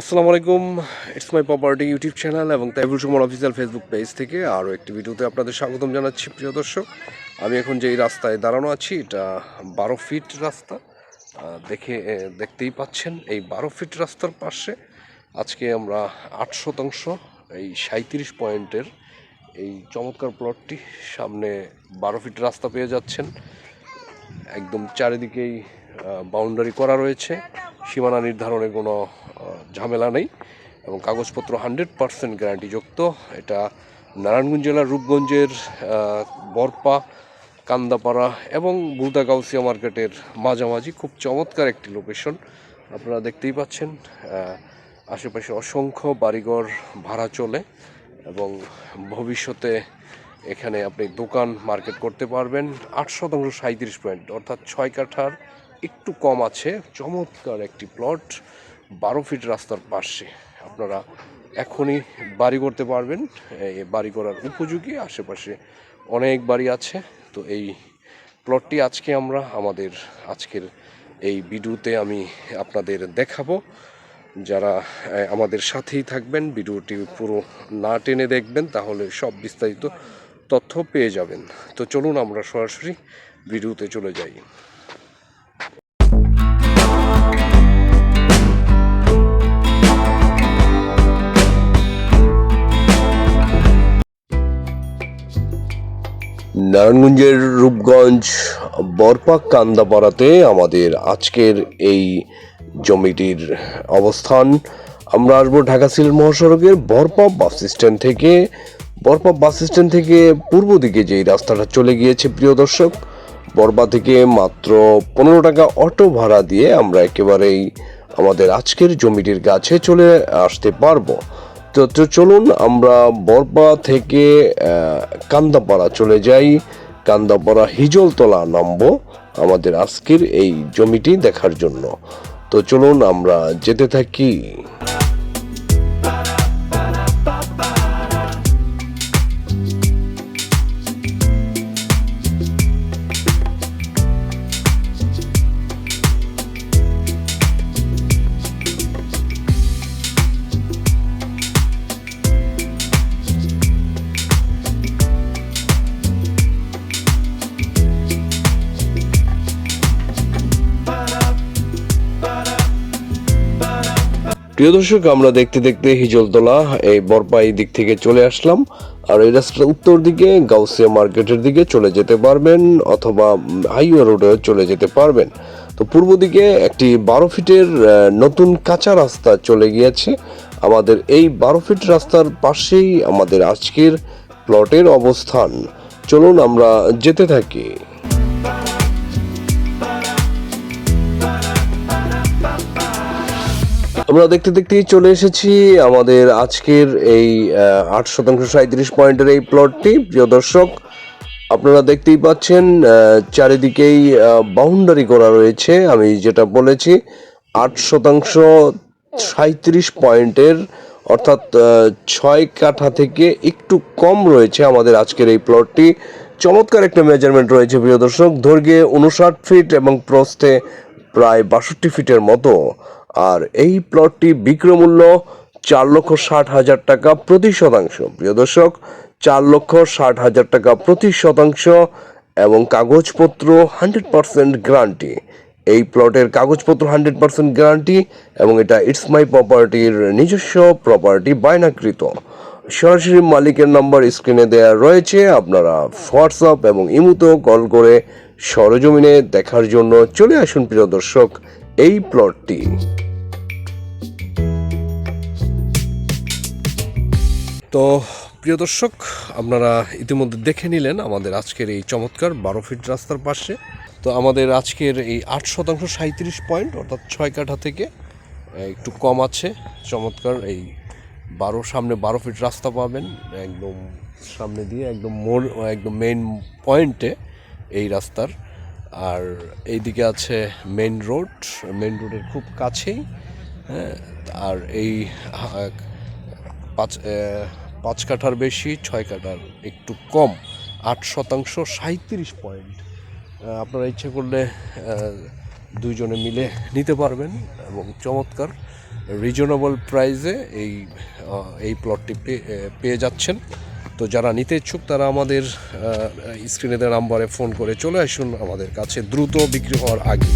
আসসালামু আলাইকুম। It's my property YouTube channel এবং Taibul Suman official Facebook page থেকে আরও একটি ভিডিওতে আপনাদের স্বাগতম জানাচ্ছি, প্রিয় দর্শক। আমি এখন যেই রাস্তায় দাঁড়ানো আছি, এটা বারো ফিট রাস্তা। দেখে দেখতেই পাচ্ছেন এই বারো ফিট রাস্তার পাশে আজকে আমরা আট শতাংশ, এই সাঁত্রিশ পয়েন্টের এই চমৎকার প্লটটি সামনে বারো ফিট রাস্তা পেয়ে যাচ্ছেন। একদম চারিদিকেই বাউন্ডারি করা রয়েছে। সীমানা নির্ধারণের কোনো ঝামেলা নেই এবং কাগজপত্র হান্ড্রেড পার্সেন্ট গ্যারান্টিযুক্ত। এটা নারায়ণগঞ্জ জেলার রূপগঞ্জের বরপা, কান্দাপাড়া এবং বুলদা গাউসিয়া মার্কেটের মাঝামাঝি খুব চমৎকার একটি লোকেশন আপনারা দেখতেই পাচ্ছেন। আশেপাশে অসংখ্য বাড়িঘর ভাড়া চলে এবং ভবিষ্যতে এখানে আপনি দোকান মার্কেট করতে পারবেন আট শতাংশ সাঁত্রিশ পয়েন্ট, অর্থাৎ ছয় কাঠার একটু কম আছে, চমৎকার একটি প্লট বারো ফিট রাস্তার পাশে। আপনারা এখনই বাড়ি করতে পারবেন বাড়ি করার উপযোগী, আশেপাশে অনেক বাড়ি আছে। তো এই প্লটটি আজকে আমরা আমাদের আজকের এই ভিডিওতে আমি আপনাদের দেখাবো। যারা আমাদের সাথেই থাকবেন, ভিডিওটি পুরো না টেনে দেখবেন, তাহলে সব বিস্তারিত তথ্য পেয়ে যাবেন। তো চলুন আমরা সরাসরি ভিডিওতে চলে যাই। নারায়ণগঞ্জের রূপগঞ্জ বরপাক কান্দাপাড়াতে আমাদের আজকের এই জমিটির অবস্থান। আমরা আসব ঢাকা সিলেট মহাসড়কের বরপা বাস স্ট্যান্ড থেকে। বরপা বাস স্ট্যান্ড থেকে পূর্ব দিকে যেই রাস্তাটা চলে গিয়েছে, প্রিয় দর্শক, বরপা থেকে মাত্র পনেরো টাকা অটো ভাড়া দিয়ে আমরা একেবারেই আমাদের আজকের জমিটির কাছে চলে আসতে পারব। তো তো চলুন আমরা বরপা থেকে কান্দাপাড়া চলে যাই। কান্দাপাড়া হিজলতলা নামব আমাদের আজকের এই জমিটি দেখার জন্য। তো চলুন আমরা যেতে থাকি। প্রিয় দর্শক, আমরা দেখতে দেখতে হিজলতলা এই বরপাই দিক থেকে চলে আসলাম। আর এই রাস্তার উত্তর দিকে, গাউসিয়া মার্কেটের দিকে চলে যেতে পারবেন অথবা হাইওয়ে রোডে চলে যেতে পারবেন। তো পূর্ব দিকে একটি বারো ফিটের নতুন কাঁচা রাস্তা চলে গিয়েছে। আমাদের এই বারো ফিট রাস্তার পাশেই আমাদের আজকের প্লটের অবস্থান। চলুন আমরা যেতে থাকি। আমরা দেখতে দেখতেই চলে এসেছি আমাদের আজকের এই আট শতাংশ সাঁত্রিশ পয়েন্টের এই প্লটটি প্রিয় দর্শক, আপনারা দেখতেই পাচ্ছেন চারিদিকেই বাউন্ডারি করা রয়েছে। আমি যেটা বলেছি, আট শতাংশ সাঁত্রিশ পয়েন্টের, অর্থাৎ ছয় কাঠা থেকে একটু কম রয়েছে আমাদের আজকের এই প্লটটি চমৎকার একটা মেজারমেন্ট রয়েছে, প্রিয় দর্শক। দৈর্ঘ্যে উনষাট ফিট এবং প্রস্থে প্রায় বাষট্টি ফিটের মতো। আর এই প্লটটি বিক্রয় মূল্য চার লক্ষ ষাট হাজার টাকা প্রতি শতাংশ। প্রিয় দর্শক, চার লক্ষ ষাট হাজার টাকা প্রতি শতাংশ এবং কাগজপত্র হান্ড্রেড পার্সেন্ট গ্যারান্টি। এই প্লটের কাগজপত্র হান্ড্রেড পার্সেন্ট গ্যারান্টি এবং এটা ইটস মাই প্রপার্টির নিজস্ব প্রপার্টি বায়নাকৃত। সরাসরি মালিকের নাম্বার স্ক্রিনে দেওয়া রয়েছে। আপনারা হোয়াটসঅ্যাপ এবং ইমুতেও কল করে সরজমিনে দেখার জন্য চলে আসুন। প্রিয় দর্শক, এই প্লটটি তো প্রিয় দর্শক, আপনারা ইতিমধ্যে দেখে নিলেন আমাদের আজকের এই চমৎকার বারো ফিট রাস্তার পাশে। তো আমাদের আজকের এই আট শতাংশ সাঁত্রিশ পয়েন্ট, অর্থাৎ ছয় কাঠা থেকে একটু কম আছে। চমৎকার এই বারো, সামনে বারো ফিট রাস্তা পাবেন, একদম সামনে দিয়ে একদম মোড়, একদম মেইন পয়েন্টে এই রাস্তার। আর এইদিকে আছে মেন রোড মেন রোডের খুব কাছেই হ্যাঁ আর এই পাঁচ পাঁচ কাঠার বেশি, ছয় কাঠার একটু কম, আট শতাংশ সাঁত্রিশ পয়েন্ট। আপনারা ইচ্ছে করলে দুইজনে মিলে নিতে পারবেন এবং চমৎকার রিজনেবল প্রাইসে এই এই প্লটটি পেয়ে যাচ্ছেন। তো যারা নিতে ইচ্ছুক, তারা আমাদের স্ক্রিনে নাম্বারে ফোন করে চলে আসুন আমাদের কাছে দ্রুত বিক্রি হওয়ার আগে।